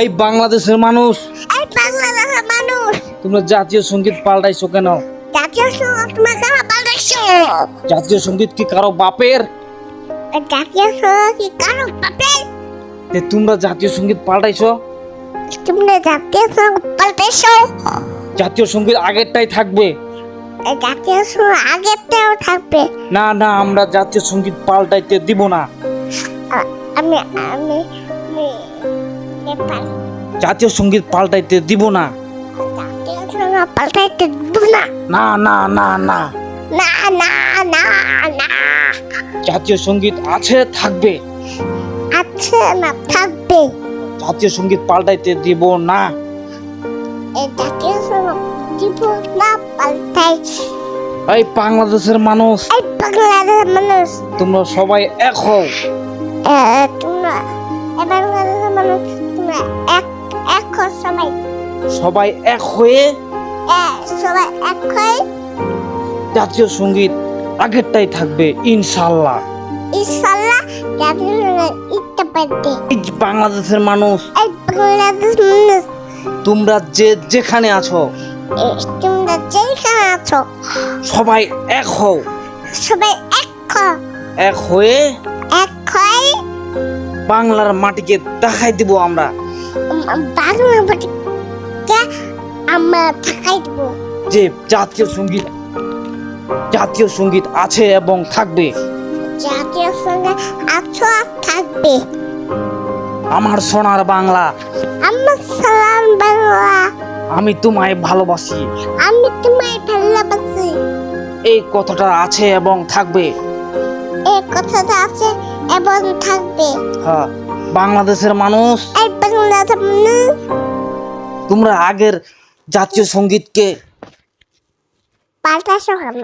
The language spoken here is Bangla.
এই বাংলাদেশের মানুষ। এই বাংলাদেশের মানুষ। তোমরা জাতীয় সংগীত পাল্টাইছো কেন? জাতীয় সংগীত তোমার কারা বাংলাদেশে জাতীয় সংগীত কি কারও বাপের? জাতীয় সংগীত কারও পাবে তে তোমরা জাতীয় সংগীত পাল্টাইছো? তোমরা জাতীয় সংগীত পাল্টেছো জাতীয় সংগীত আগেরটাই থাকবে। জাতীয় সংগীত আগেরটাও থাকবে। না না আমরা জাতীয় সংগীত পাল্টাইতে দিব না। আমি আমি নেপাল জাতীয় সংগীত পাল্টাইতে দিব না। পাল্টাইতে দেব না। না না না না। না না না না। জাতীয় সংগীত আছে থাকবে। আছে না থাকবে। জাতীয় সংগীত পাল্টাইতে দিব না। জাতীয় সংগীত দিব না পাল্টাই এই বাংলাদেশের মানুষ এই বাংলাদেশের মানুষ। তোমরা সবাই এক হও। তোমরা বাংলাদেশের মানুষ। এক এক সবাই সবাই এক হয়ে? সবাই এক হয়ে? জাতীয় সংগীত আগেরটাই থাকবে ইনশাল্লাহ ইনশাল্লাহ জাতীয় সংগীত পারবে বাংলাদেশের মানুষ বাংলাদেশ মানুষ। তোমরা যে যেখানে আছো তোমরা যেখানে আছো। সবাই এক হও। সবাই এক হও। এক হয়ে? এক হয়ে? বাংলার মাটিকে দেখাই দিব আমরা। উম, বাংলা আমরা থাকাই দেবো। যে জাতীয় সংগীত জাতীয় সংগীত আছে এবং থাকবে। জাতীয় সঙ্গে আছো আর থাকবে। আমার সোনার বাংলা। আমার সালাম বাংলা। আমি তোমায় ভালোবাসি। আমি তোমায় ভালোবাসি। এই কথাটা আছে এবং থাকবে। এই কথাটা আছে এবং থাকবে। হ্যাঁ বাংলাদেশের মানুষ এই মানুষ তোমরা আগের জাতীয় সঙ্গীতকে পাল্টাছো কেন?